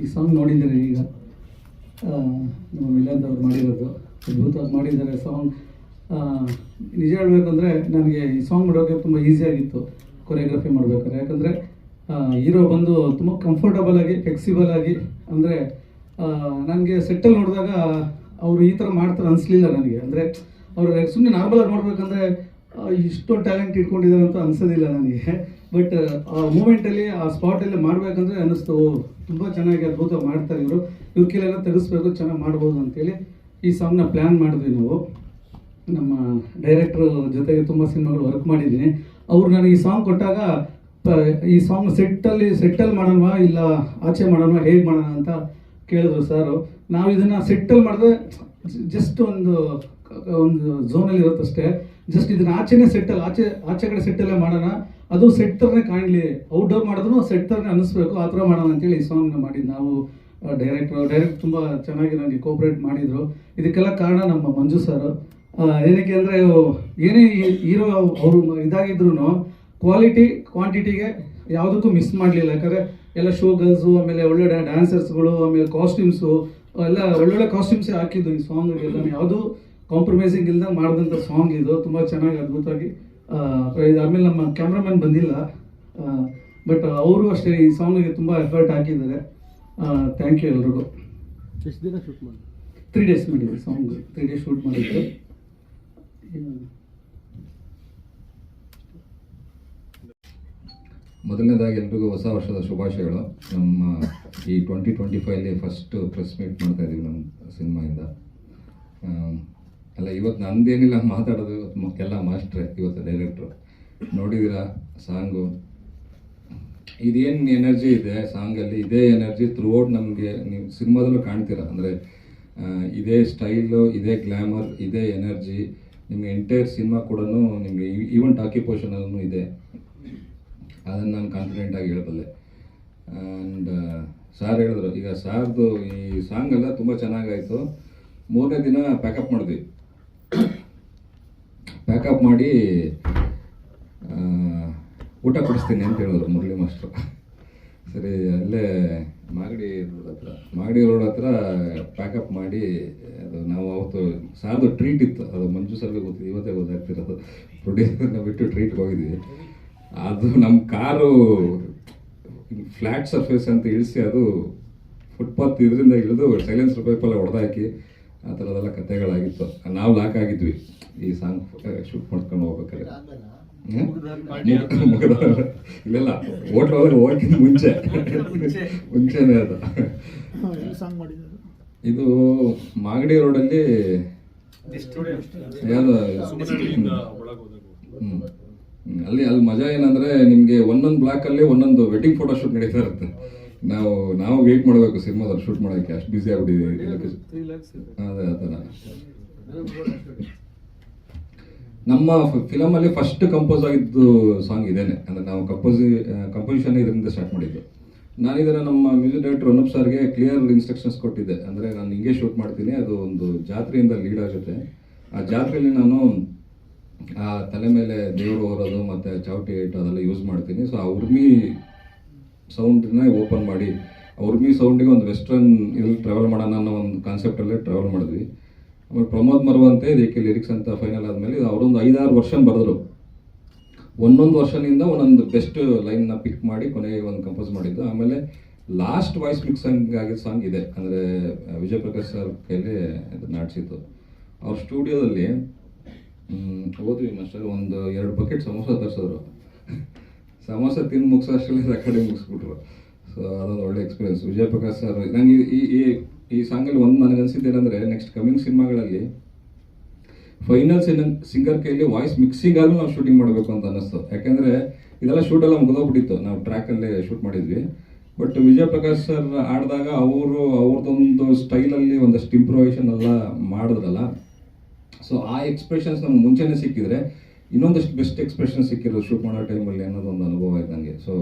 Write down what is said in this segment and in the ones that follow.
ಈ ಸಾಂಗ್ ನೋಡಿದ್ದಾರೆ ಈಗ. ನಮ್ಮ ಮಿಲಂತ್ ಅವ್ರು ಮಾಡಿರೋದು. ಅದ್ಭುತವಾಗಿ ಮಾಡಿದ್ದಾರೆ ಸಾಂಗ್ ನಿಜ ಹೇಳಬೇಕಂದ್ರೆ ನನಗೆ ಈ ಸಾಂಗ್ ಮಾಡೋಕ್ಕೆ ತುಂಬ ಈಸಿಯಾಗಿತ್ತು ಕೊರಿಯೋಗ್ರಫಿ ಮಾಡಬೇಕಾದ್ರೆ. ಯಾಕಂದರೆ ಹೀರೋ ಬಂದು ತುಂಬ ಕಂಫರ್ಟಬಲ್ ಆಗಿ ಫ್ಲೆಕ್ಸಿಬಲ್ ಆಗಿ, ಅಂದರೆ ನನಗೆ ಸೆಟ್ಟಲ್ಲಿ ನೋಡಿದಾಗ ಅವರು ಈ ಥರ ಮಾಡ್ತಾರೆ ಅನಿಸ್ಲಿಲ್ಲ ನನಗೆ. ಅಂದರೆ, ಅವರು ಸುಮ್ಮನೆ ನಾರ್ಮಲಾಗಿ ನೋಡಬೇಕಂದ್ರೆ ಇಷ್ಟೊಂದು ಟ್ಯಾಲೆಂಟ್ ಇಟ್ಕೊಂಡಿದ್ದಾರೆ ಅಂತ ಅನ್ಸೋದಿಲ್ಲ ನನಗೆ. ಬಟ್ ಆ ಮೂಮೆಂಟಲ್ಲಿ ಆ ಸ್ಪಾಟಲ್ಲಿ ಮಾಡಬೇಕಂದ್ರೆ ಅನ್ನಿಸ್ತು ತುಂಬ ಚೆನ್ನಾಗಿ ಅದ್ಭುತ ಮಾಡ್ತಾರೆ ಇವರು. ಇವ್ರ ಕೀಲೆಲ್ಲ ತೆಗೆಸ್ಬೇಕು, ಚೆನ್ನಾಗಿ ಮಾಡ್ಬೋದು ಅಂತೇಳಿ ಈ ಸಾಂಗ್ನ ಪ್ಲ್ಯಾನ್ ಮಾಡಿದ್ವಿ ನಾವು. ನಮ್ಮ ಡೈರೆಕ್ಟ್ರ್ ಜೊತೆಗೆ ತುಂಬ ಸಿನಿಮಾಗಳು ವರ್ಕ್ ಮಾಡಿದ್ದೀನಿ. ಅವ್ರು ನನಗೆ ಈ ಸಾಂಗ್ ಕೊಟ್ಟಾಗ ಈ ಸಾಂಗ್ ಸೆಟ್ಟಲ್ಲಿ ಸೆಟ್ಟಲ್ಲಿ ಮಾಡೋಣವಾ, ಇಲ್ಲ ಆಚೆ ಮಾಡೋಣವಾ, ಹೇಗೆ ಮಾಡೋಣ ಅಂತ ಕೇಳಿದ್ರು ಸರ್ ನಾವು ಇದನ್ನು ಸೆಟ್ಟಲ್ಲಿ ಮಾಡಿದ್ರೆ ಜಸ್ಟ್ ಒಂದು ಒಂದು ಝೋನಲ್ಲಿ ಇರುತ್ತಷ್ಟೇ. ಜಸ್ಟ್ ಇದನ್ನ ಆಚೆನೇ ಸೆಟ್ಟಲ್ಲಿ ಆಚೆ ಆಚೆ ಕಡೆ ಸೆಟ್ಟಲ್ಲೇ ಮಾಡೋಣ. ಅದು ಸೆಟ್ ಥರನೇ ಕಾಣಲಿ. ಔಟ್ಡೋರ್ ಮಾಡಿದ್ರು ಸೆಟ್ ಥರನೇ ಅನ್ನಿಸ್ಬೇಕು. ಆ ಥರ ಮಾಡೋಣ ಅಂತೇಳಿ ಈ ಸಾಂಗ್ನ ಮಾಡಿದ್ದು. ನಾವು ಡೈರೆಕ್ಟ್ರು ಡೈರೆಕ್ಟ್ ತುಂಬ ಚೆನ್ನಾಗಿ ನನಗೆ ಕೋಪ್ರೇಟ್ ಮಾಡಿದರು. ಇದಕ್ಕೆಲ್ಲ ಕಾರಣ ನಮ್ಮ ಮಂಜು ಸರ್ ಏನಕ್ಕೆ ಅಂದರೆ, ಏನೇ ಹೀರೋ ಅವರು ಇದಾಗಿದ್ರು ಕ್ವಾಲಿಟಿ ಕ್ವಾಂಟಿಟಿಗೆ ಯಾವುದಕ್ಕೂ ಮಿಸ್ ಮಾಡಲಿಲ್ಲ. ಯಾಕಂದರೆ ಎಲ್ಲ ಶೋ ಗರ್ಲ್ಸು ಆಮೇಲೆ ಒಳ್ಳೆ ಡ್ಯಾನ್ಸರ್ಸ್ಗಳು ಆಮೇಲೆ ಕಾಸ್ಟ್ಯೂಮ್ಸು ಎಲ್ಲ ಒಳ್ಳೊಳ್ಳೆ ಕಾಸ್ಟ್ಯೂಮ್ಸೇ ಹಾಕಿದ್ದು ಈ ಸಾಂಗಿಗೆಲ್ಲ ಯಾವುದೂ ಕಾಂಪ್ರಮೈಸಿಂಗ್ ಇಲ್ಲದೆ ಮಾಡಿದಂಥ ಸಾಂಗ್ ಇದು ತುಂಬ ಚೆನ್ನಾಗಿ ಅದ್ಭುತವಾಗಿ ಇದು ಆಮೇಲೆ ನಮ್ಮ ಕ್ಯಾಮ್ರಾಮನ್ ಬಂದಿಲ್ಲ. ಬಟ್ ಅವರು ಅಷ್ಟೇ ಈ ಸಾಂಗಿಗೆ ತುಂಬ ಎಫರ್ಟ್ ಹಾಕಿದ್ದಾರೆ. ಥ್ಯಾಂಕ್ ಯು ಎಲ್ರಿಗೂ. ಎಷ್ಟು ದಿನ ಶೂಟ್ ಮಾಡಿ ತ್ರೀ ಡೇಸ್ ಮಾಡಿದ್ವಿ ಸಾಂಗ್ ತ್ರೀ ಡೇಸ್ ಶೂಟ್ ಮಾಡಿದ್ರು. ಮೊದಲನೇದಾಗಿ ಎಲ್ರಿಗೂ ಹೊಸ ವರ್ಷದ ಶುಭಾಶಯಗಳು. ನಮ್ಮ ಈ ಟ್ವೆಂಟಿ ಟ್ವೆಂಟಿ ಫೈವ್ಲಿ ಫಸ್ಟ್ ಪ್ರೆಸ್ ಮೀಟ್ ಮಾಡ್ತಾ ಇದೀವಿ ನಮ್ಮ ಸಿನಿಮಾಯಿಂದ ಅಲ್ಲ ಇವತ್ತು ನಂದೇನಿಲ್ಲ ಮಾತಾಡೋದು ಇವತ್ತು ಎಲ್ಲ ಮಾಸ್ಟ್ರೆ, ಇವತ್ತು ಡೈರೆಕ್ಟ್ರು ನೋಡಿದ್ದೀರಾ ಸಾಂಗು? ಇದೇನು ಎನರ್ಜಿ ಇದೆ ಸಾಂಗಲ್ಲಿ? ಇದೇ ಎನರ್ಜಿ ಥ್ರೂಔಟ್ ನಮಗೆ, ನೀವು ಸಿನಿಮಾದಲ್ಲೂ ಕಾಣ್ತೀರಾ? ಅಂದರೆ ಇದೇ ಸ್ಟೈಲು ಇದೇ ಗ್ಲ್ಯಾಮರ್ ಇದೇ ಎನರ್ಜಿ ನಿಮಗೆ ಎಂಟೈರ್ ಸಿನಿಮಾ ಕೂಡ ನಿಮಗೆ ಈವನ್ ಟಾಕಿ ಇದೆ. ಅದನ್ನು ನಾನು ಕಾನ್ಫಿಡೆಂಟಾಗಿ ಹೇಳಬಲ್ಲೆ. ಆ್ಯಂಡ್ ಸಾರ್ ಹೇಳಿದ್ರು, ಈಗ ಸಾರ್ದು ಈ ಸಾಂಗ್ ಎಲ್ಲ ತುಂಬ ಚೆನ್ನಾಗಾಯಿತು. ಮೂರನೇ ದಿನ ಪ್ಯಾಕಪ್ ಮಾಡಿದ್ವಿ. ಪ್ಯಾಕಪ್ ಮಾಡಿ ಊಟ ಕೊಡಿಸ್ತೀನಿ ಅಂತ ಹೇಳಿದ್ರು ಮುರಳಿ ಮಾಸ್ಟ್ರು. ಸರಿ, ಅಲ್ಲೇ ಮಾಗಡಿ ರೋಡ್ ಹತ್ರ, ಮಾಗಡಿ ರೋಡ್ ಹತ್ರ ಪ್ಯಾಕಪ್ ಮಾಡಿ, ಅದು ನಾವು ಅವತ್ತು ಸಾರ್ದು ಟ್ರೀಟ್ ಇತ್ತು. ಅದು ಮಂಜು ಸರ್ಗೆ ಗೊತ್ತಿದೆ, ಇವತ್ತೇ ಗೊತ್ತಾಗ್ತಿರೋದು. ಪ್ರೊಡ್ಯೂಸರ್ನ ಬಿಟ್ಟು ಟ್ರೀಟ್ಗೆ ಹೋಗಿದ್ವಿ. ಅದು ನಮ್ಮ ಕಾರು ಫ್ಲ್ಯಾಟ್ ಸರ್ಫೇಸ್ ಅಂತ ಇಳಿಸಿ ಅದು ಫುಟ್ಪಾತ್ ಇದರಿಂದ ಇಳಿದು ಸೈಲೆನ್ಸ್ ಪೈಪೆಲ್ಲ ಹೊಡೆದಾಕಿ ಆ ಥರದೆಲ್ಲ ಕಥೆಗಳಾಗಿತ್ತು. ನಾವು ಲಾಕ್ ಆಗಿದ್ವಿ. ಈ ಸಾಂಗ್ ಶೂಟ್ ಮಾಡ್ಕೊಂಡು ಹೋಗ್ಬೇಕಾದ್ರೆ. ಇಲ್ಲ ಮುಗ್ದ- ಇಲ್ಲೆಲ್ಲ ಹೋಟ್ಲ್ ಒಳಗೆ ಹೋಗಿ ಮುಂಚೆ. ಮುಂಚೆನೇ ಅದು. ಇದು ಮಾಗಡಿ ರೋಡಲ್ಲಿ ಯಾವ್ದು. ಅಲ್ಲಿ ಅಲ್ಲಿ ಮಜಾ ಏನಂದ್ರೆ ನಿಮ್ಗೆ ಒಂದೊಂದು ಬ್ಲಾಕ್ ಅಲ್ಲಿ ಒಂದೊಂದು ವೆಡ್ಡಿಂಗ್ ಫೋಟೋ ಶೂಟ್ ನಡೀತಾ ಇರುತ್ತೆ. ನಾವು ನಾವು ವೇಟ್ ಮಾಡಬೇಕು ಸಿನಿಮಾದ ಶೂಟ್ ಮಾಡೋಕ್ಕೆ ಅಷ್ಟು ಬ್ಯುಸಿ ಆಗ್ಬಿಟ್ಟಿದೆ ಅದೇ ಥರ ನಮ್ಮ ಫಿಲಮಲ್ಲಿ ಫಸ್ಟ್ ಕಂಪೋಸ್ ಆಗಿದ್ದು ಸಾಂಗ್ ಇದೇನೆ. ಅಂದ್ರೆ ನಾವು ಕಂಪೋಸಿ ಕಂಪೋಸಿಷನ್ ಇದರಿಂದ ಸ್ಟಾರ್ಟ್ ಮಾಡಿದ್ದು. ನಾನು ಇದನ್ನು ನಮ್ಮ ಮ್ಯೂಸಿಕ್ ಡೈರೆಕ್ಟರ್ ಅನುಪ್ ಸರ್ಗೆ ಕ್ಲಿಯರ್ ಇನ್ಸ್ಟ್ರಕ್ಷನ್ಸ್ ಕೊಟ್ಟಿದ್ದೆ. ಅಂದರೆ ನಾನು ಹಿಂಗೆ ಶೂಟ್ ಮಾಡ್ತೀನಿ ಅದು ಒಂದು ಜಾತ್ರೆಯಿಂದ ಲೀಡ್ ಆಗುತ್ತೆ. ಆ ಜಾತ್ರೆಯಲ್ಲಿ ನಾನು ಆ ತಲೆ ಮೇಲೆ ದೇವರು ಹೊರೋದು ಮತ್ತು ಚೌಟಿ ಏಟು ಅದೆಲ್ಲ ಯೂಸ್ ಮಾಡ್ತೀನಿ. ಸೊ ಆ ಉರ್ಮಿ ಸೌಂಡನ್ನ ಓಪನ್ ಮಾಡಿ ಉರ್ಮಿ ಸೌಂಡಿಗೆ ಒಂದು ವೆಸ್ಟರ್ನ್ ಇದ್ರಲ್ಲಿ ಟ್ರಾವೆಲ್ ಮಾಡೋಣ ಅನ್ನೋ ಒಂದು ಕಾನ್ಸೆಪ್ಟಲ್ಲೇ ಟ್ರಾವೆಲ್ ಮಾಡಿದ್ವಿ. ಆಮೇಲೆ ಪ್ರಮೋದ್ ಮರವಂತೆ ಇದಕ್ಕೆ ಲಿರಿಕ್ಸ್ ಅಂತ ಫೈನಲ್ ಆದಮೇಲೆ ಅವರೊಂದು ಐದಾರು ವರ್ಷನ್ ಬರೆದ್ರು. ಒಂದೊಂದು ವರ್ಷನಿಂದ ಒಂದೊಂದು ಬೆಸ್ಟ್ ಲೈನ್ನ ಪಿಕ್ ಮಾಡಿ ಕೊನೆಗೆ ಒಂದು ಕಂಪೋಸ್ ಮಾಡಿದ್ದು. ಆಮೇಲೆ ಲಾಸ್ಟ್ ವಾಯ್ಸ್ ಮಿಕ್ಸಂಗ್ ಆಗಿದ್ದ ಸಾಂಗ್ ಇದೆ. ಅಂದರೆ ವಿಜಯ್ ಪ್ರಕಾಶ್ ಸರ್ ಕೈಲಿ ನಾಡಿಸಿದ್ದು ಅವ್ರ ಸ್ಟುಡಿಯೋದಲ್ಲಿ ಹೋದ್ವಿ ಮಾಸ್ಟರ್. ಒಂದು ಎರಡು ಬಕೆಟ್ ಸಮೋಸ ತರಿಸಿದ್ರು. ಸಮೋಸ ತಿಂದು ಮುಗಿಸೋ ಅಷ್ಟರಲ್ಲಿ ರೆಕಾರ್ಡಿಂಗ್ ಮುಗಿಸ್ಬಿಟ್ರು. ಸೊ ಅದೊಂದು ಒಳ್ಳೆ ಎಕ್ಸ್ಪೀರಿಯನ್ಸ್ ವಿಜಯ ಪ್ರಕಾಶ್ ಸರ್ ನಂಗೆ ಈ ಈ ಈ ಸಾಂಗಲ್ಲಿ ಒಂದು ನನಗೆ ಅನಿಸಿದ್ದು ಏನಂದರೆ ನೆಕ್ಸ್ಟ್ ಕಮಿಂಗ್ ಸಿನಿಮಾಗಳಲ್ಲಿ ಫೈನಲ್ ಸಿಂಗರ್ ಕೈಯಲ್ಲಿ ವಾಯ್ಸ್ ಮಿಕ್ಸಿಂಗ್ ಆದ್ರೂ ನಾವು ಶೂಟಿಂಗ್ ಮಾಡಬೇಕು ಅಂತ ಅನ್ನಿಸ್ತು. ಯಾಕೆಂದರೆ ಇದೆಲ್ಲ ಶೂಟ್ ಎಲ್ಲ ಮುಗಿದೋಗ್ಬಿಟ್ಟಿತ್ತು. ನಾವು ಟ್ರ್ಯಾಕಲ್ಲಿ ಶೂಟ್ ಮಾಡಿದ್ವಿ. ಬಟ್ ವಿಜಯ ಪ್ರಕಾಶ್ ಸರ್ ಆಡಿದಾಗ ಅವರು ಅವ್ರದ್ದೊಂದು ಸ್ಟೈಲಲ್ಲಿ ಒಂದಷ್ಟು ಇಂಪ್ರೂವೇಷನ್ ಎಲ್ಲ ಮಾಡಿದ್ರಲ್ಲ. ಸೊ ಆ ಎಕ್ಸ್ಪ್ರೆಷನ್ಸ್ ನಮ್ಗೆ ಮುಂಚೆನೇ ಸಿಕ್ಕಿದ್ರೆ ಇನ್ನೊಂದಷ್ಟು ಬೆಸ್ಟ್ ಎಕ್ಸ್ಪ್ರೆಷನ್ ಸಿಕ್ಕಿರೋದು ಶೂಟ್ ಮಾಡೋ ಟೈಮಲ್ಲಿ ಅನ್ನೋದೊಂದು ಅನುಭವ ಆಯ್ತು ನನಗೆ ಸೊ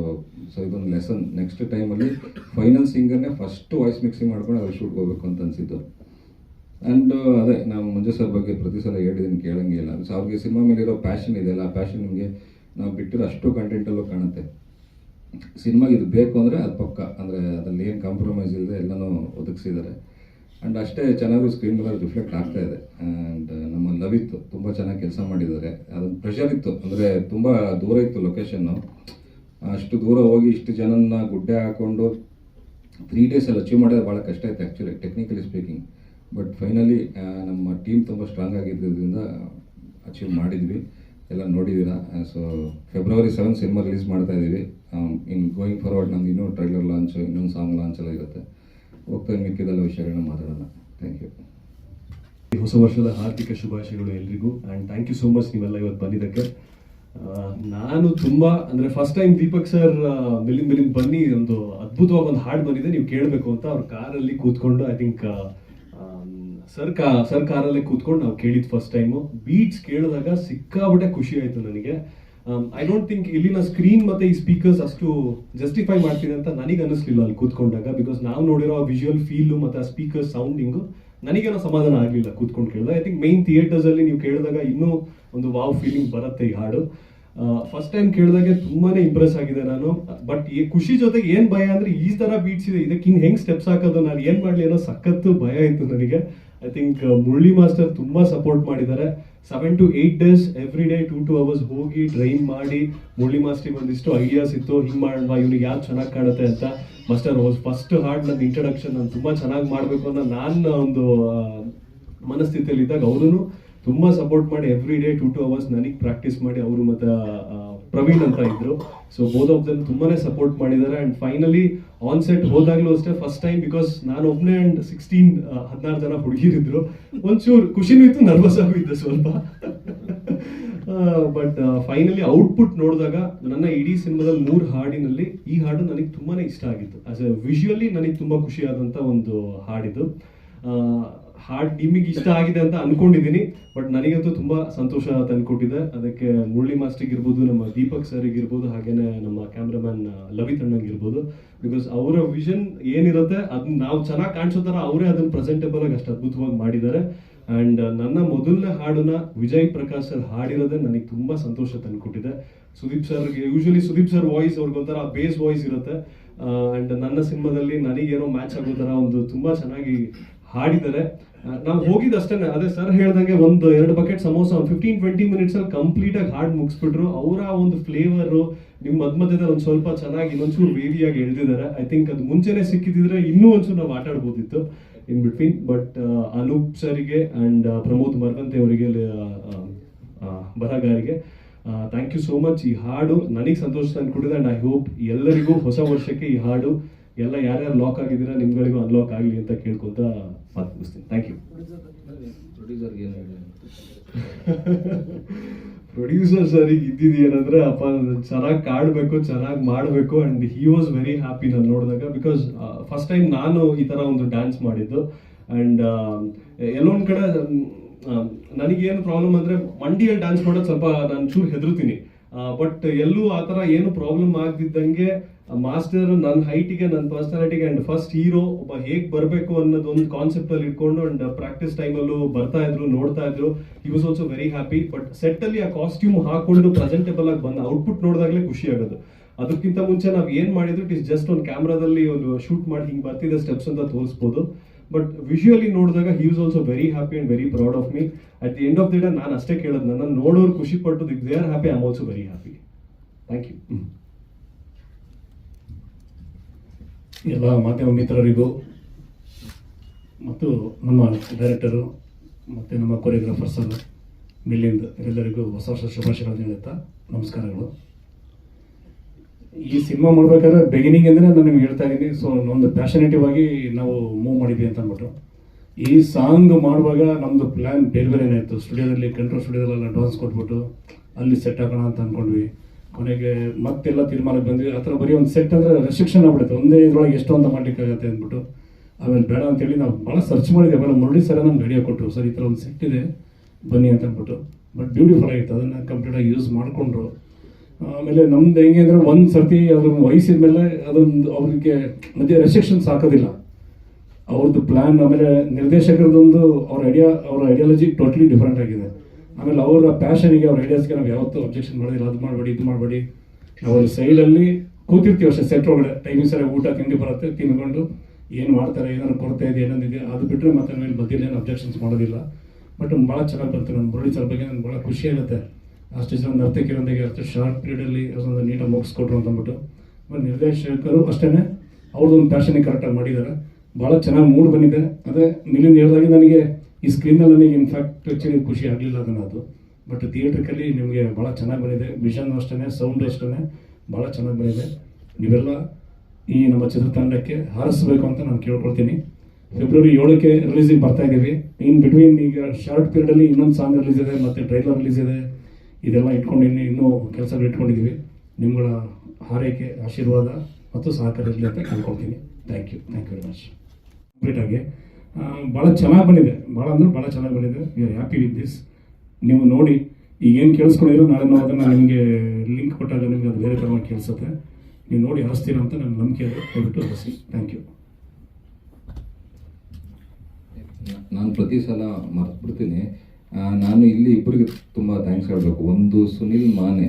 ಸೊ ಇದೊಂದು ಲೆಸನ್ ನೆಕ್ಸ್ಟ್ ಟೈಮಲ್ಲಿ ಫೈನಲ್ ಸಿಂಗರ್ನೇ ಫಸ್ಟ್ ವಾಯ್ಸ್ ಮಿಕ್ಸಿಂಗ್ ಮಾಡ್ಕೊಂಡು ಅದ್ರ ಶೂಟ್ಗೆ ಹೋಗ್ಬೇಕು ಅಂತ ಅನಿಸಿದ್ದು. ಆ್ಯಂಡ್ ಅದೇ ನಾವು ಮಂಜು ಸರ್ ಬಗ್ಗೆ ಪ್ರತಿ ಸಲ ಹೇಳಿದ್ದೀನಿ ಕೇಳಂಗಿಲ್ಲ ಸೊ ಅವ್ರಿಗೆ ಸಿನಿಮಾ ಮೇಲೆ ಇರೋ ಪ್ಯಾಷನ್ ಇದೆಯಲ್ಲ ಆ ಪ್ಯಾಷನ್ ನಿಮಗೆ ನಾವು ಬಿಟ್ಟಿರೋ ಅಷ್ಟು ಕಂಟೆಂಟಲ್ಲೂ ಕಾಣುತ್ತೆ. ಸಿನಿಮಾಗೆ ಇದು ಬೇಕು ಅಂದರೆ ಅದು ಪಕ್ಕ. ಅಂದರೆ ಅದರಲ್ಲಿ ಏನು ಕಾಂಪ್ರಮೈಸ್ ಇಲ್ಲದೆ ಎಲ್ಲನೂ ಒದಗಿಸಿದ್ದಾರೆ. ಆ್ಯಂಡ್ ಅಷ್ಟೇ ಚೆನ್ನಾಗೂ ಸ್ಕ್ರೀನ್ ಮೇಲೆ ರಿಫ್ಲೆಕ್ಟ್ ಆಗ್ತಾ ಇದೆ. ಆ್ಯಂಡ್ ನಮ್ಮ ಇತ್ತು. ತುಂಬ ಚೆನ್ನಾಗಿ ಕೆಲಸ ಮಾಡಿದ್ದಾರೆ. ಅದೊಂದು ಪ್ರೆಷರ್ ಇತ್ತು. ಅಂದರೆ ತುಂಬ ದೂರ ಇತ್ತು ಲೊಕೇಶನ್ನು ಅಷ್ಟು ದೂರ ಹೋಗಿ ಇಷ್ಟು ಜನನ ಗುಡ್ಡೆ ಹಾಕ್ಕೊಂಡು ತ್ರೀ ಡೇಸಲ್ಲಿ ಅಚೀವ್ ಮಾಡೋದು ಭಾಳ ಕಷ್ಟ ಇತ್ತು actually technically speaking but finally ನಮ್ಮ ಟೀಮ್ ತುಂಬ ಸ್ಟ್ರಾಂಗ್ ಆಗಿದ್ದರಿಂದ ಅಚೀವ್ ಮಾಡಿದ್ವಿ. ಎಲ್ಲ ನೋಡಿದ್ದೀರಾ so February seven cinema release ಮಾಡ್ತಾ ಇದ್ದೀವಿ ಇನ್ ಗೋಯಿಂಗ್ ಫಾರ್ವರ್ಡ್ ನಮ್ದು ಇನ್ನೂ ಟ್ರೈಲರ್ ಲಾಂಚ್ ಇನ್ನೊಂದು ಸಾಂಗ್ ಲಾಂಚ್ ಎಲ್ಲ ಇರುತ್ತೆ. ಹೋಗ್ತಾ ಮಿಕ್ಕಿದೆಲ್ಲ ವಿಷಯಗಳನ್ನ ಮಾತಾಡೋಣ. ಥ್ಯಾಂಕ್ ಯು ಈ ಹೊಸ ವರ್ಷದ ಹಾರ್ದಿಕ ಶುಭಾಶಯಗಳು ಎಲ್ರಿಗೂ and thank you so much ನೀವೆಲ್ಲ ಇವತ್ತು ಬಂದಿದ್ದಕ್ಕೆ. ನಾನು ತುಂಬಾ, ಅಂದ್ರೆ ಫಸ್ಟ್ ಟೈಮ್ ದೀಪಕ್ ಸರ್ ಮಿಲಿನ್ ಮಿಲಿನ್ ಬನ್ನಿ, ಒಂದು ಅದ್ಭುತವಾಗಿ ಒಂದು ಹಾಡು ಬಂದಿದೆ, ನೀವು ಕೇಳಬೇಕು ಅಂತ ಅವ್ರ ಕಾರಲ್ಲಿ ಕೂತ್ಕೊಂಡು ಐ ಥಿಂಕ್ ಸರ್ ಕಾ, ಸರ್ ಕಾರಲ್ಲೇ ಕೂತ್ಕೊಂಡು ನಾವು ಕೇಳಿದ್ ಫಸ್ಟ್ ಟೈಮು ಬೀಟ್ಸ್ ಕೇಳಿದಾಗ ಸಿಕ್ಕಾಬಿಟ್ಟೆ ಖುಷಿ ಆಯಿತು ನನಗೆ. ಐ ಡೋಂಟ್ ಥಿಂಕ್ ಇಲ್ಲಿನ ಸ್ಕ್ರೀನ್ ಮತ್ತೆ ಈ ಸ್ಪೀಕರ್ಸ್ ಅಷ್ಟು ಜಸ್ಟಿಫೈ ಮಾಡ್ತೀನಿ ಅಂತ ನನಗೆ ಅನಿಸ್ಲಿಲ್ಲ ಅಲ್ಲಿ ಕೂತ್ಕೊಂಡಾಗ ಬಿಕಾಸ್ ನಾವು ನೋಡಿರೋ ವಿಜುವಲ್ ಫೀಲು ಮತ್ತೆ ಆ ಸ್ಪೀಕರ್ ಸೌಂಡಿಂಗು ನನಗೇನೋ ಸಮಾಧಾನ ಆಗಲಿಲ್ಲ ಕೂತ್ಕೊಂಡು ಕೇಳಿದಾಗ. ಐ ಥಿಂಕ್ ಮೈನ್ ಥಿಯೇಟರ್ಸ್ ಅಲ್ಲಿ ನೀವು ಕೇಳಿದಾಗ ಇನ್ನೂ ಒಂದು ವಾವ್ ಫೀಲಿಂಗ್ ಬರುತ್ತೆ ಈ ಹಾಡು. ಫಸ್ಟ್ ಟೈಮ್ ಕೇಳಿದಾಗೆ ತುಂಬಾನೇ ಇಂಪ್ರೆಸ್ ಆಗಿದೆ ನಾನು. ಬಟ್ ಈ ಖುಷಿ ಜೊತೆಗೆ ಏನ್ ಭಯ ಅಂದ್ರೆ, ಈ ತರ ಬೀಟ್ಸ್ ಇದೆ ಇದಕ್ಕೆ ಇನ್ ಹೆಂಗ್ ಸ್ಟೆಪ್ಸ್ ಹಾಕೋದು, ನಾನು ಏನ್ ಮಾಡ್ಲಿ ಅನ್ನೋ ಸಖತ್ತು ಭಯ ಇತ್ತು ನನಗೆ. ಐ ಥಿಂಕ್ ಮುರಳಿ ಮಾಸ್ಟರ್ ತುಂಬಾ ಸಪೋರ್ಟ್ ಮಾಡಿದ್ದಾರೆ. Seven to eight days every day two to hours ಹೋಗಿ ಟ್ರೈನ್ ಮಾಡಿ ಮುರಳಿ ಮಾಸ್ಟ್ರಿಗೆ ಒಂದಿಷ್ಟು ಐಡಿಯಾಸ್ ಇತ್ತು. ಹಿಂಗೆ ಮಾಡೋಣ ಇವ್ನಿಗೆ ಯಾವ್ದು ಚೆನ್ನಾಗಿ ಕಾಣುತ್ತೆ ಅಂತ. ಮಾಸ್ಟರ್ ಫಸ್ಟ್ ಹಾರ್ಡ್ ನನ್ನ ಇಂಟ್ರಡಕ್ಷನ್ ನಾನು ತುಂಬಾ ಚೆನ್ನಾಗಿ ಮಾಡಬೇಕು ಅನ್ನೋ ನಾನು ಒಂದು ಮನಸ್ಥಿತಿಯಲ್ಲಿ ಇದ್ದಾಗ ಅವರು ತುಂಬಾ ಸಪೋರ್ಟ್ ಮಾಡಿ every day two to hours ನನಗೆ ಪ್ರಾಕ್ಟೀಸ್ ಮಾಡಿ, ಅವರು ಮತ್ತೆ ಪ್ರವೀಣ್ ಅಂತ ಇದ್ರು. ಸೊ ಬೋತ್ ಆಫ್ ದಮ್ ತುಂಬಾನೇ ಸಪೋರ್ಟ್ ಮಾಡಿದ್ದಾರೆ. ಅಂಡ್ ಫೈನಲಿ ಆನ್ ಸೆಟ್ ಹೋದಾಗ್ಲೂ ಅಷ್ಟೇ ಫಸ್ಟ್ ಟೈಮ್ ಬಿಕಾಸ್ ನಾನು ಒಬ್ಬನೇ ಅಂಡ್ ಸಿಕ್ಸ್ಟೀನ್ ಹದಿನಾರು ಜನ ಹುಡುಗಿರಿದ್ರು. ಒಂಚೂರು ಖುಷಿನೂ ಇತ್ತು ನರ್ವಸ್ ಆಗು ಸ್ವಲ್ಪ. ಬಟ್ ಫೈನಲಿ ಔಟ್ಪುಟ್ ನೋಡಿದಾಗ ನನ್ನ ಇಡೀ ಸಿನಿಮಾದಲ್ಲಿ ಮೂರು ಹಾಡಿನಲ್ಲಿ ಈ ಹಾಡು ನನಗೆ ತುಂಬಾನೇ ಇಷ್ಟ ಆಗಿತ್ತು. ಆಸ್ ಎ ವಿಜುವಲಿ ನನಗೆ ತುಂಬಾ ಖುಷಿಯಾದಂಥ ಒಂದು ಹಾಡಿದು. ಹಾಡ್ ನಿಮಗೆ ಇಷ್ಟ ಆಗಿದೆ ಅಂತ ಅನ್ಕೊಂಡಿದ್ದೀನಿ ಬಟ್ ನನಗಂತೂ ತುಂಬಾ ಸಂತೋಷ ತಂದ್ಕೊಟ್ಟಿದೆ. ಅದಕ್ಕೆ ಮುರಳಿ ಮಾಸ್ಟರ್ಗೆ ಇರ್ಬೋದು, ನಮ್ಮ ದೀಪಕ್ ಸರ್ ಇರ್ಬೋದು, ಹಾಗೇನೆ ನಮ್ಮ ಕ್ಯಾಮ್ರಾಮನ್ ಲವಿತ್ ಅಣ್ಣಂಗೆ ಇರ್ಬೋದು. ಬಿಕಾಸ್ ಅವರ ವಿಷನ್ ಏನಿರುತ್ತೆ ಅದನ್ನ ನಾವು ಚೆನ್ನಾಗಿ ಕಾಣಿಸೋ ಥರ ಅವರೇ ಅದನ್ನ ಪ್ರೆಸೆಂಟೇಬಲ್ ಆಗಿ ಅಷ್ಟು ಅದ್ಭುತವಾಗಿ ಮಾಡಿದ್ದಾರೆ. ಅಂಡ್ ನನ್ನ ಮೊದಲನೇ ಹಾಡನ್ನ ವಿಜಯ್ ಪ್ರಕಾಶ್ ಸರ್ ಹಾಡಿರೋದೇ ನನಗೆ ತುಂಬಾ ಸಂತೋಷ ತಂದ್ಕೊಟ್ಟಿದೆ. ಸುದೀಪ್ ಸರ್ಗೆ ಯೂಶಲಿ ಸುದೀಪ್ ಸರ್ ವಾಯ್ಸ್ ಅವ್ರಿಗೊಂಥರ ಬೇಸ್ ವಾಯ್ಸ್ ಇರುತ್ತೆ. ಅಂಡ್ ನನ್ನ ಸಿನಿಮಾದಲ್ಲಿ ನನಗೇನೋ ಮ್ಯಾಚ್ ಆಗೋ ಥರ ಒಂದು ತುಂಬಾ ಚೆನ್ನಾಗಿ ಹಾಡಿದ್ದಾರೆ. ನಾವು ಹೋಗಿದ್ದು ಅಷ್ಟೇ ಅದೇ ಸರ್ ಹೇಳ್ದಂಗೆ ಒಂದು ಎರಡು ಬಕೆಟ್ ಸಮೋಸ ಒಂದು ಫಿಫ್ಟೀನ್ ಟ್ವೆಂಟಿ ಮಿನಿಟ್ಸ್ ಅಲ್ಲಿ ಕಂಪ್ಲೀಟ್ ಆಗಿ ಹಾಡ್ ಮುಗಿಸ್ಬಿಟ್ರು. ಅವರ ಒಂದು ಫ್ಲೇವರ್ ನಿಮ್ ಮದ್ ಮಧ್ಯದಲ್ಲಿ ಒಂದು ಸ್ವಲ್ಪ ಚೆನ್ನಾಗಿ ಇನ್ನೊಂಚೂರು ವೇದಿಯಾಗಿ ಎಳ್ದಿದ್ದಾರೆ. ಐ ಥಿಂಕ್ ಅದು ಮುಂಚೆನೆ ಸಿಕ್ಕಿದ್ರೆ ಇನ್ನೂ ಒಂಚೂರು ನಾವು ಆಟಾಡ್ಬೋದಿತ್ತು ಇನ್ ಬಿಟ್ವೀನ್ ಬಟ್ ಅನೂಪ್ ಸರಿಗೆ ಅಂಡ್ ಪ್ರಮೋದ್ ಮರ್ವಂತೆ ಅವರಿಗೆ ಬರಹಗಾರಿಗೆ ಥ್ಯಾಂಕ್ ಯು ಸೋ ಮಚ್ ಈ ಹಾಡು ನನಗೆ ಸಂತೋಷ ತಂದುಕೊಡಿದೆ ಅಂಡ್ ಐ ಹೋಪ್ ಎಲ್ಲರಿಗೂ ಹೊಸ ವರ್ಷಕ್ಕೆ ಈ ಹಾಡು ಎಲ್ಲ ಯಾರ್ಯಾರು ಲಾಕ್ ಆಗಿದ್ದೀರಾ, ನಿಮ್ಗಳಿಗೂ ಅನ್ಲಾಕ್ ಆಗಲಿ ಅಂತ ಕೇಳ್ಕೊಂತ ಮಾತು ಥ್ಯಾಂಕ್ ಯು ಪ್ರೊಡ್ಯೂಸರ್ಗೆ ಏನು ಹೇಳಿ ಪ್ರೊಡ್ಯೂಸರ್ ಸರ್, ಈಗ ಇದ್ದಿದ್ದು ಏನಂದ್ರೆ, ಅಪ್ಪ ಚೆನ್ನಾಗಿ ಕಾಡ್ಬೇಕು, ಚೆನ್ನಾಗಿ ಮಾಡಬೇಕು and he was very happy ನಾನು ನೋಡಿದಾಗ ಬಿಕಾಸ್ ಫಸ್ಟ್ ಟೈಮ್ ನಾನು ಈ ತರ ಒಂದು ಡ್ಯಾನ್ಸ್ ಮಾಡಿದ್ದು ಅಂಡ್ ಎಲ್ಲೊಂದು ಕಡೆ ನನಗೇನು ಪ್ರಾಬ್ಲಮ್ ಅಂದ್ರೆ, ಮಂಡಿಯಲ್ಲಿ ಡ್ಯಾನ್ಸ್ ಮಾಡೋದು ಸ್ವಲ್ಪ ನಾನು ಚೂರು ಹೆದರ್ತೀನಿ. ಬಟ್ ಎಲ್ಲೂ ಆ ಥರ ಏನು ಪ್ರಾಬ್ಲಮ್ ಆಗದಿದ್ದಂಗೆ ಮಾಸ್ಟರ್ ನನ್ನ ಹೈಟಿಗೆ ನನ್ನ ಪರ್ಸನಾಲಿಟಿಗೆ ಅಂಡ್ ಫಸ್ಟ್ ಹೀರೋ ಒಬ್ಬ ಹೇಗೆ ಬರಬೇಕು ಅನ್ನೋದು ಒಂದು ಕಾನ್ಸೆಪ್ಟ್ ಅಲ್ಲಿ ಇಟ್ಕೊಂಡು ಅಂಡ್ ಪ್ರಾಕ್ಟೀಸ್ ಟೈಮಲ್ಲೂ ಬರ್ತಾ ಇದ್ರು, ನೋಡ್ತಾ ಇದ್ರು. He was also very happy but set ಅಲ್ಲಿ ಆ ಕಾಸ್ಟ್ಯೂಮ್ ಹಾಕೊಂಡು ಪ್ರೆಸೆಂಟೇಬಲ್ ಆಗಿ ಬಂದ ಔಟ್ಪುಟ್ ನೋಡಿದಾಗಲೇ ಖುಷಿ ಆಗೋದು. ಅದಕ್ಕಿಂತ ಮುಂಚೆ ನಾವು ಏನು ಮಾಡಿದ್ರು ಇಟ್ ಇಸ್ ಜಸ್ಟ್ ಒಂದು ಕ್ಯಾಮ್ರಾದಲ್ಲಿ ಒಂದು ಶೂಟ್ ಮಾಡಿ ಹಿಂಗೆ ಬರ್ತಿದೆ ಸ್ಟೆಪ್ಸ್ ಅಂತ ತೋರಿಸ್ಬೋದು. ಬಟ್ ವಿಜುವಲಿ ನೋಡಿದಾಗ he was also very happy and very proud of me at the end of the day ನಾನು ಅಷ್ಟೇ ಕೇಳೋದು ನನ್ನ ನೋಡೋರು ಖುಷಿ ಪಟ್ಟು they are happy I am also very happy thank you ಎಲ್ಲ ಮಾಧ್ಯಮ ಮಿತ್ರರಿಗೂ ಮತ್ತು ನಮ್ಮ ಡೈರೆಕ್ಟರು ಮತ್ತು ನಮ್ಮ ಕೊರಿಯೋಗ್ರಾಫರ್ಸ್ ಮಿಲಿಂದ್, ಎಲ್ಲರಿಗೂ ಹೊಸ ವರ್ಷ ಶುಭಾಶಯಗಳನ್ನು ನಮಸ್ಕಾರಗಳು. ಈ ಸಿನಿಮಾ ಮಾಡಬೇಕಾದ್ರೆ ಬಿಗಿನಿಂಗ್ ಅಂದರೆ ನಾನು ನಿಮ್ಗೆ ಹೇಳ್ತಾ ಇದ್ದೀನಿ. ಸೊ ಒಂದು ಪ್ಯಾಷನೇಟಿವ್ ಆಗಿ ನಾವು ಮೂವ್ ಮಾಡಿದ್ವಿ ಅಂತ ಅಂದ್ಬಿಟ್ಟು. ಈ ಸಾಂಗ್ ಮಾಡುವಾಗ ನಮ್ಮದು ಪ್ಲ್ಯಾನ್ ಬೇರೆ ಬೇರೆನೇ ಇತ್ತು. ಸ್ಟುಡಿಯೋದಲ್ಲಿ ಕಂಟ್ರೋಲ್ ಸ್ಟುಡಿಯೋದಲ್ಲೆಲ್ಲ ಡಾನ್ಸ್ ಕೊಟ್ಬಿಟ್ಟು ಅಲ್ಲಿ ಸೆಟ್ ಹಾಕೋಣ ಅಂತ ಅಂದ್ಕೊಂಡ್ವಿ ಕೊನೆಗೆ ಮತ್ತೆಲ್ಲ ತೀರ್ಮಾನಕ್ಕೆ ಬಂದ್ವಿ. ಆ ಥರ ಬರೀ ಒಂದು ಸೆಟ್ ಅಂದರೆ ರೆಸ್ಟ್ರಿಕ್ಷನ್ ಆಗ್ಬಿಡುತ್ತೆ. ಒಂದೇ ಇದ್ರೊಳಗೆ ಎಷ್ಟು ಅಂತ ಮಾಡ್ಲಿಕ್ಕಾಗತ್ತೆ ಅಂದ್ಬಿಟ್ಟು. ಆಮೇಲೆ ಬೇಡ ಅಂತೇಳಿ ನಾವು ಭಾಳ ಸರ್ಚ್ ಮಾಡಿದ್ದೆ ಆಮೇಲೆ ಮುರಳಿ ಸರ ನಮ್ಗೆ ಐಡಿಯಾ ಕೊಟ್ಟರು ಸರ್, ಈ ಥರ ಒಂದು ಸೆಟ್ ಇದೆ. ಬನ್ನಿ ಅಂತ ಅಂದ್ಬಿಟ್ಟು. ಬಟ್ ಬ್ಯೂಟಿಫುಲ್ ಆಗಿತ್ತು. ಅದನ್ನು ಕಂಪ್ಲೀಟಾಗಿ ಯೂಸ್ ಮಾಡಿಕೊಂಡ್ರು. ಆಮೇಲೆ ನಮ್ದು ಹೆಂಗೆ ಅಂದರೆ ಒಂದು ಸರ್ತಿ ಅದ್ರ ವಯಸ್ಸಿದ ಮೇಲೆ ಅದೊಂದು ಅವ್ರಿಗೆ ಮಧ್ಯೆ ರೆಸ್ಟ್ರಿಕ್ಷನ್ಸ್ ಹಾಕೋದಿಲ್ಲ. ಅವ್ರದ್ದು ಪ್ಲ್ಯಾನ್ ಆಮೇಲೆ ನಿರ್ದೇಶಕರದೊಂದು ಅವ್ರ ಐಡಿಯಾ ಅವ್ರ ಐಡಿಯಾಲಜಿ ಟೋಟ್ಲಿ ಡಿಫ್ರೆಂಟ್ ಆಗಿದೆ. ಆಮೇಲೆ ಅವರ ಪ್ಯಾಷನಿಗೆ ಅವ್ರ ಐಡಿಯಾಸ್ಗೆ ನಾವು ಯಾವತ್ತೂ ಅಬ್ಜೆಕ್ಷನ್ ಮಾಡೋದಿಲ್ಲ. ಅದು ಮಾಡಬೇಡಿ, ಇದು ಮಾಡಬೇಡಿ. ಅವ್ರ ಸೈಲಲ್ಲಿ ಕೂತಿರ್ತೀವಿ ಅಷ್ಟೇ ಸೆಟ್ ಒಳಗಡೆ. ಟೈಮಿಂಗ್ ಸರಿ ಊಟ, ತಿಂಡಿ ಬರುತ್ತೆ, ತಿನ್ಕೊಂಡು ಏನು ಮಾಡ್ತಾರೆ, ಏನಾದ್ರು ಕೊರತೆ ಇದೆ ಏನಂದಿದೆ ಅದು ಬಿಟ್ಟರೆ ಮತ್ತೆ ಮೇಲೆ ಮಧ್ಯದಲ್ಲಿ ಏನು ಅಬ್ಜೆಕ್ಷನ್ಸ್ ಮಾಡೋದಿಲ್ಲ. ಬಟ್ ಭಾಳ ಚೆನ್ನಾಗಿ ಬಂತು ನಮ್ಮ ಮುರಳಿ ಸರ್ ಬಗ್ಗೆ ನನಗೆ ಭಾಳ ಖುಷಿ ಆಗುತ್ತೆ. ಅಷ್ಟು ಜನ ನರ್ತಕಿರೊಂದಿಗೆ ಅಷ್ಟು ಶಾರ್ಟ್ ಪೀರಿಯಡಲ್ಲಿ ಅದೊಂದು ನೀಟಾಗಿ ಮುಗಿಸ್ಕೊಟ್ರು ಅಂತ ಅಂದ್ಬಿಟ್ಟು. ನಿರ್ದೇಶಕರು ಅಷ್ಟೇ ಅವ್ರದ್ದೊಂದು ಪ್ಯಾಷನಿಗೆ ಕರೆಕ್ಟಾಗಿ ಮಾಡಿದ್ದಾರೆ. ಭಾಳ ಚೆನ್ನಾಗಿ ಮೂಡ್ ಬಂದಿದೆ. ಅದೇ ನಿಲ್ಲಿಂದ ಹೇಳಿದಾಗ ನನಗೆ ಈ ಸ್ಕ್ರೀನಲ್ಲಿ ನನಗೆ ಇನ್ಫ್ಯಾಕ್ಟ್ ಆ್ಯಕ್ಚುಲಿ ಖುಷಿ ಆಗಲಿಲ್ಲ ಅದನ್ನು ಅದು. ಬಟ್ ಥಿಯೇಟ್ರಿಕಲ್ಲಿ ನಿಮಗೆ ಭಾಳ ಚೆನ್ನಾಗಿ ಬಂದಿದೆ. ವಿಷನ್ ಅಷ್ಟೇ ಸೌಂಡ್ ಅಷ್ಟೇ ಭಾಳ ಚೆನ್ನಾಗಿ ಬಂದಿದೆ. ನೀವೆಲ್ಲ ಈ ನಮ್ಮ ಚಿತ್ರತಂಡಕ್ಕೆ ಹಾರಿಸ್ಬೇಕು ಅಂತ ನಾನು ಕೇಳ್ಕೊಳ್ತೀನಿ. ಫೆಬ್ರವರಿ ಏಳಕ್ಕೆ ರಿಲೀಸಿಗೆ ಬರ್ತಾ ಇದ್ದೀವಿ ಇನ್ ಬಿಟ್ವೀನ್ ಈಗ ಶಾರ್ಟ್ ಪೀರಿಯಡಲ್ಲಿ ಇನ್ನೊಂದು ಸಾಂಗ್ ರಿಲೀಸ್ ಇದೆ, ಮತ್ತು ಟ್ರೈಲರ್ ರಿಲೀಸ್ ಇದೆ. ಇದೆಲ್ಲ ಇಟ್ಕೊಂಡು ಇನ್ನು, ಇನ್ನೂ ಕೆಲಸಗಳು ಇಟ್ಕೊಂಡಿದ್ದೀವಿ ನಿಮ್ಗಳ ಹಾರೈಕೆ, ಆಶೀರ್ವಾದ ಮತ್ತು ಸಹಕಾರ ಇರಲಿ ಅಂತ ಕೇಳ್ಕೊಳ್ತೀನಿ. Thank you thank you very much ಕಂಪ್ಲೀಟಾಗಿ ಭಾಳ ಚೆನ್ನಾಗಿ ಬಂದಿದೆ. ಭಾಳ ಅಂದ್ರೆ ಭಾಳ ಚೆನ್ನಾಗಿ ಬಂದಿದೆ. We are happy with this ನೀವು ನೋಡಿ, ಈಗ ಏನು ಕೇಳಿಸ್ಕೊಂಡಿರೋ ನಾಳೆ ನಾವು ಅದನ್ನು ನಿಮಗೆ ಲಿಂಕ್ ಕೊಟ್ಟಾಗ ನಿಮಗೆ ಅದು ಬೇರೆ ಥರ ಕೇಳಿಸುತ್ತೆ. ನೀವು ನೋಡಿ ಹರಿಸ್ತೀರಾ ಅಂತ ನನ್ನ ನಂಬಿಕೆ ಇದೆ ದಯವಿಟ್ಟು ಹರಿಸಿ ಥ್ಯಾಂಕ್ ಯು ನಾನು ಪ್ರತಿ ಸಲ ಮರ್ತ್ಬಿಡ್ತೀನಿ. ನಾನು ಇಲ್ಲಿ ಇಬ್ಬರಿಗೆ ತುಂಬ ಥ್ಯಾಂಕ್ಸ್ ಹೇಳಬೇಕು. ಒಂದು ಸುನಿಲ್ ಮಾನೆ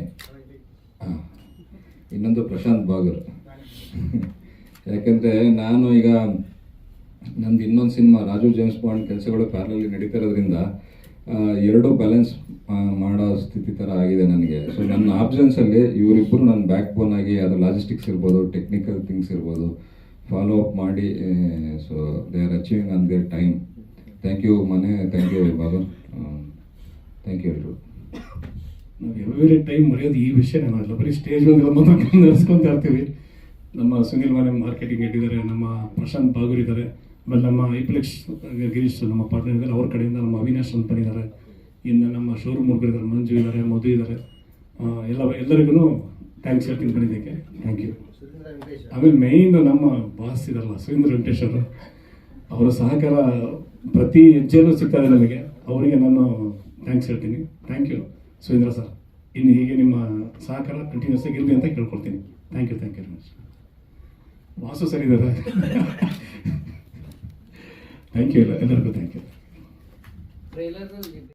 ಇನ್ನೊಂದು ಪ್ರಶಾಂತ್ ಬಾಗರ್. ಯಾಕೆಂದರೆ ನಾನು ಈಗ ನಂದು ಇನ್ನೊಂದು ಸಿನಿಮಾ ರಾಜು ಜೇಮ್ಸ್ ಬಾಂಡ್ ಕೆಲಸಗಳು ಪ್ಯಾರಲಲ್ಲಿ ನಡೀತಾ ಇರೋದ್ರಿಂದ ಎರಡೂ ಬ್ಯಾಲೆನ್ಸ್ ಮಾಡೋ ಸ್ಥಿತಿ ಥರ ಆಗಿದೆ ನನಗೆ. ಸೊ ನನ್ನ ಆಪ್ಷನ್ಸಲ್ಲಿ ಇವರಿಬ್ಬರು ನನ್ನ ಬ್ಯಾಕ್ ಬೋನ್ ಆಗಿ, ಅದು ಲಾಜಿಸ್ಟಿಕ್ಸ್ ಇರ್ಬೋದು ಟೆಕ್ನಿಕಲ್ ಥಿಂಗ್ಸ್ ಇರ್ಬೋದು ಫಾಲೋ ಅಪ್ ಮಾಡಿ so they are achieving on their time thank you ಮನೆ thank you Babu. Thank you ಎಲ್ರು ನಾವು ಎವ್ರಿ ಟೈಮ್ ಮರೆಯೋದು ಈ ವಿಷಯ ನಾನು ಬರೀ ಸ್ಟೇಜ್ ಮಾತ್ರ ನಡೆಸ್ಕೊಂತ ಇರ್ತೀವಿ. ನಮ್ಮ ಸುನಿಲ್ ಮನೆ ಮಾರ್ಕೆಟಿಂಗ್ ಇಟ್ಟಿದ್ದಾರೆ ನಮ್ಮ ಪ್ರಶಾಂತ್ ಬಾಗೂರ್ ಇದ್ದಾರೆ. ಆಮೇಲೆ ನಮ್ಮ ಐಪ್ಲೆಕ್ಸ್ ಗಿರೀಶ್ ನಮ್ಮ ಪಾರ್ಟ್ನರ್ ಇದ್ದಾರೆ. ಅವ್ರ ಕಡೆಯಿಂದ ನಮ್ಮ ಅವಿನಾಶ್ ಅಂತ ಬಂದಿದ್ದಾರೆ. ಇನ್ನು ನಮ್ಮ ಶೋರೂಮ್ ಹುಡುಗರು ಇದ್ದಾರೆ. ಮಂಜು ಇದ್ದಾರೆ, ಮಧು ಇದ್ದಾರೆ. ಎಲ್ಲ ಎಲ್ಲರಿಗೂ ಥ್ಯಾಂಕ್ಸ್ ಹೇಳ್ತೀನಿ ಬಂದಿದ್ದಕ್ಕೆ ಥ್ಯಾಂಕ್ ಯು ಆಮೇಲೆ ಮೇಯ್ನ್ ನಮ್ಮ ಬಾಸ್ ಇದಾರಲ್ಲ ಸುರೇಂದ್ರ ವೆಂಕಟೇಶ್ ಅವರು. ಅವರ ಸಹಕಾರ ಪ್ರತಿ ಹೆಜ್ಜೆಯಲ್ಲೂ ಸಿಗ್ತಾ ಇದೆ ನಮಗೆ. ಅವರಿಗೆ ನಾನು ಥ್ಯಾಂಕ್ಸ್ ಹೇಳ್ತೀನಿ. ಥ್ಯಾಂಕ್ ಯು ಸುರೇಂದ್ರ ಸರ್ ಇನ್ನು ಹೀಗೆ ನಿಮ್ಮ ಸಹಕಾರ ಕಂಟಿನ್ಯೂಸ್ ಆಗಿ ಇರಲಿ ಅಂತ ಕೇಳ್ಕೊಳ್ತೀನಿ. Thank you thank you very much Vasu sir ಇದ್ದಾರೆ. ಥ್ಯಾಂಕ್ ಯು ಎಲ್ಲ ಎಲ್ಲರಿಗೂ ಥ್ಯಾಂಕ್ ಯು